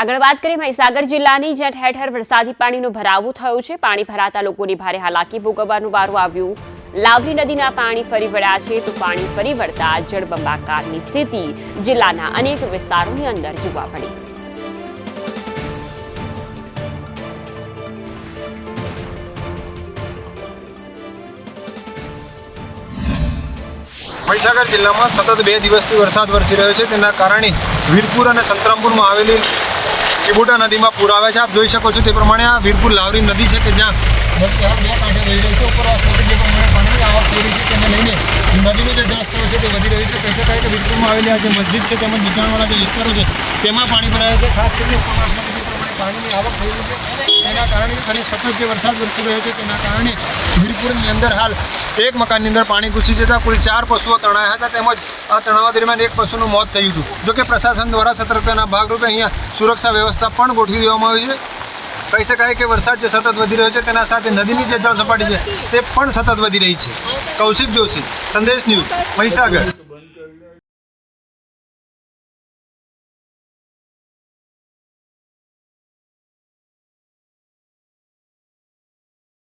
આગળ વાત કરીએ મહીસાગર જિલ્લાની ઠેર ઠેર વરસાદી પાણીનો ભરાવો થયો છે. પાણી ભરાતા લોકોની ભારે હાલાકી ભોગવવાનું વારું આવ્યું. લાવલી નદીના પાણી ફરી વળ્યા છે તો પાણી ફરી વળતા જળબંબાકારની સ્થિતિ જિલ્લાના અનેક વિસ્તારોની અંદર જોવા મળી. મહીસાગર જિલ્લામાં સતત બે દિવસથી વરસાદ વરસી રહ્યો છે. તેના કારણે વીરપુર અને સંતરામપુરમાં આવેલી ચીબુટા નદીમાં પૂર આવે છે. આપ જોઈ શકો છો તે પ્રમાણે આ વીરપુર લાવરી નદી છે કે જ્યાં બે કાંઠે વહી રહ્યો છે. ઉપરવાસમાંથી જે પ્રમાણે પાણીની આવક થઈ રહી છે તેને લઈને નદીનું જે જળસ્તર છે તે વધી રહ્યું છે. કહી શકાય કે વીરપુરમાં આવેલી આ જે મસ્જિદ છે તેમજ નીચાણવાળા જે વિસ્તારો છે, તેમાં પાણી ભરાયા છે. ખાસ કરીને ઉપરવાસમાંથી જે પ્રમાણે પાણીની આવક થઈ રહી છે. કારણે અને સતત જે વરસાદ વરસી રહ્યો છે તેના કારણે વીરપુરની અંદર હાલ એક મકાનની અંદર પાણી ઘૂસી જતા કુલ ચાર પશુઓ તણાયા હતા તેમજ આ તણાવા દરમિયાન એક પશુનું મોત થયું હતું. જોકે પ્રશાસન દ્વારા સતર્કતાના ભાગરૂપે અહીંયા સુરક્ષા વ્યવસ્થા પણ ગોઠવી દેવામાં આવી છે. કહી શકાય કે વરસાદ જે સતત વધી રહ્યો છે તેના સાથે નદીની જે જળ સપાટી છે તે પણ સતત વધી રહી છે. કૌશિક જોશી, સંદેશ ન્યૂઝ, મહીસાગર.